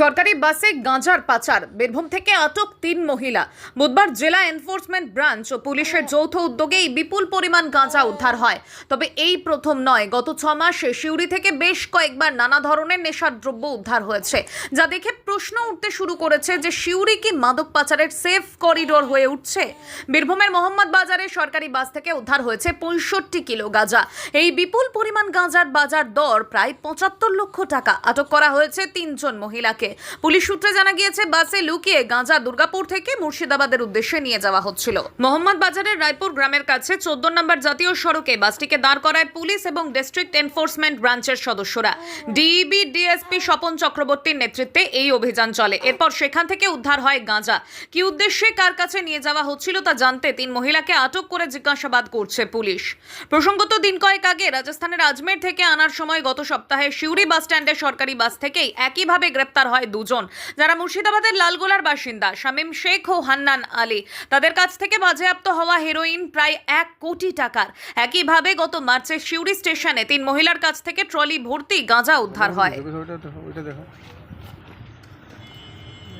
সরকারি বাসে গাঁজার পাচার। বীরভূম থেকে আটক তিন মহিলা। বুধবার জেলা এনফোর্সমেন্ট ব্রাঞ্চ ও পুলিশের যৌথ উদ্যোগে এই বিপুল পরিমাণ গাঁজা উদ্ধার হয়। তবে এই প্রথম নয়, গত ছ মাসে সিউড়ি থেকে বেশ কয়েকবার নানা ধরনের নেশার দ্রব্য উদ্ধার হয়েছে, যা দেখে প্রশ্ন উঠতে শুরু করেছে যে সিউড়ি কি মাদক পাচারের সেফ করিডোর হয়ে উঠছে? বীরভূমের মোহাম্মদ বাজারে সরকারি বাস থেকে উদ্ধার হয়েছে পঁয়ষট্টি কিলো গাঁজা। এই বিপুল পরিমাণ গাঁজার বাজার দর প্রায় পঁচাত্তর লক্ষ টাকা আটক করা হয়েছে তিনজন মহিলাকে। পুলিশ সূত্রে জানা গিয়েছে, বাসে লুকিয়ে গাঁজা দুর্গাপুর থেকে মুর্শিদাবাদের উদ্দেশ্যে নিয়ে যাওয়া হচ্ছিল। মোহাম্মদ বাজারের রায়পুর গ্রামের কাছে চোদ্দ নম্বর জাতীয় সড়কে বাসটিকে দাঁড় করায় পুলিশ এবং ডিস্ট্রিক্ট এনফোর্সমেন্ট ব্রাঞ্চের সদস্যরা। ডিইবি ডিএসপি স্বপন চক্রবর্তীর নেতৃত্বে এই অভিযান চলে। এরপর সেখান থেকে উদ্ধার হয় গাঁজা। কি উদ্দেশ্যে কার কাছে নিয়ে যাওয়া হচ্ছিল তা জানতে তিন মহিলাকে আটক করে জিজ্ঞাসাবাদ করছে পুলিশ। প্রসঙ্গত দিন কয়েক আগে রাজস্থানের আজমের থেকে আনার সময় গত সপ্তাহে সিউড়ি বাস স্ট্যান্ডে সরকারি বাস থেকেই একইভাবে গ্রেপ্তার হয় দুজন, যারা মুর্শিদাবাদের লালগোলার বাসিন্দা শামীম শেখ ও হান্নান আলী। তাদের কাছ থেকে বাজেয়াপ্ত হওয়া হেরোইন প্রায় এক কোটি টাকার। একইভাবে গত মার্চে সিউড়ি স্টেশনে তিন মহিলার কাছ থেকে ট্রলি ভর্তি গাঁজা উদ্ধার হয়।